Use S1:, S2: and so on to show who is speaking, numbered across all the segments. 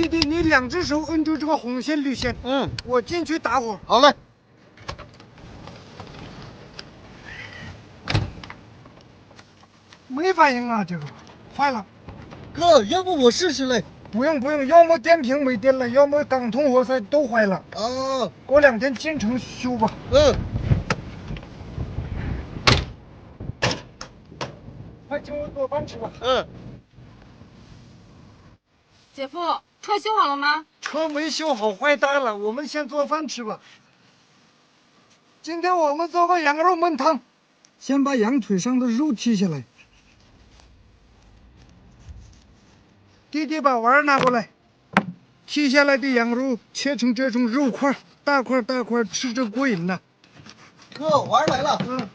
S1: 弟弟，你两只手摁住这个红线绿线，
S2: 嗯，
S1: 我进去打火。
S2: 好嘞。
S1: 没反应啊，这个坏了。
S2: 哥，要不我试试嘞？
S1: 不用不用，要么电瓶没电了，要么钢筒活塞都坏了。
S2: 哦，
S1: 过两天进城修吧。
S2: 嗯，
S1: 快请我做饭吃吧。
S2: 嗯，
S3: 姐夫，车修好了吗？
S1: 车没修好，坏蛋了。我们先做饭吃吧。今天我们做个羊肉焖汤，先把羊腿上的肉剔下来。弟弟，把碗拿过来。剔下来的羊肉切成这种肉块，大块大块，吃着过瘾呢。
S2: 哥，碗来了。
S1: 嗯，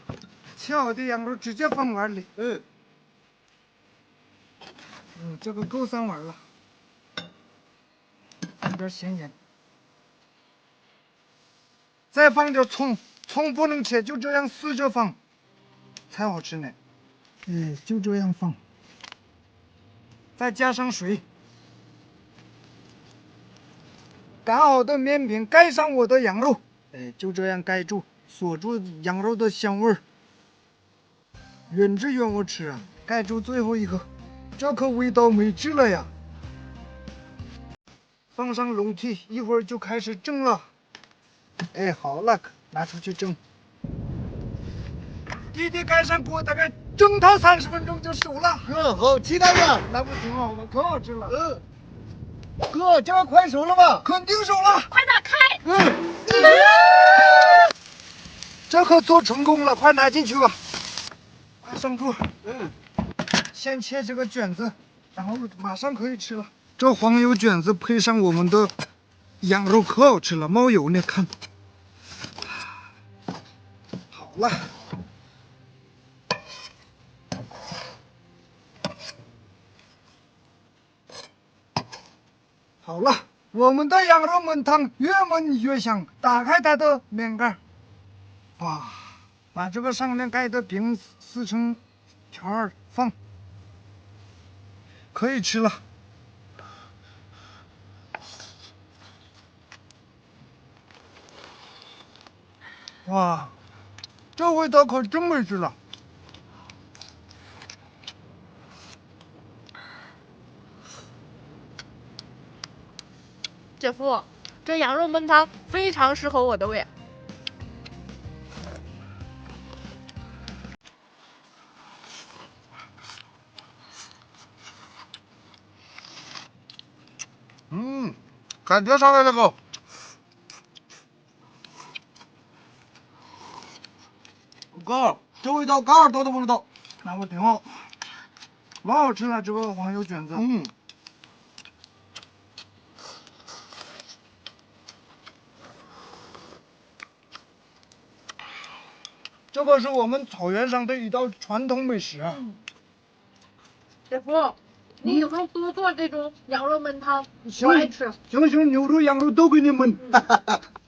S1: 切好的羊肉直接放碗里。
S2: 嗯，
S1: 嗯，这个够三碗了。有点咸盐。再放点葱，葱不能切，就这样撕着放，才好吃呢。哎，就这样放。再加上水，擀好的面饼盖上我的羊肉，哎，就这样盖住，锁住羊肉的香味儿。原汁原味吃啊！盖住最后一个，这可味道没治了呀！放上笼屉，一会儿就开始蒸了。哎，好了，拿出去蒸。弟弟盖上锅，大概蒸它三十分钟就熟了。
S2: 嗯，好期待呀。
S1: 那不挺好吗？可好吃了。
S2: 嗯，哥，这个快熟了吧？
S1: 肯定熟了。
S3: 快打开！
S1: 嗯，这可做成功了，快拿进去吧。快上桌。
S2: 嗯，
S1: 先切这个卷子，然后马上可以吃了。这黄油卷子配上我们的羊肉，可好吃了，冒油呢，看。好了。好了，我们的羊肉焖汤越焖越香。打开它的面盖，哇，把这个上面盖的饼撕成条儿放，可以吃了。哇，这味道可真没治了。
S3: 姐夫，这羊肉焖汤非常适合我的胃。
S2: 嗯，感觉上来了不？哥，这味道嘎儿都都闻得到。
S1: 那不挺好，老好吃了这个黄油卷子。
S2: 嗯，
S1: 这个是我们草原上的一道传统美食啊。
S3: 姐夫，你以后多做这种羊肉焖汤，
S1: 行
S3: 我爱吃。
S1: 行行，牛肉、羊肉都给你焖。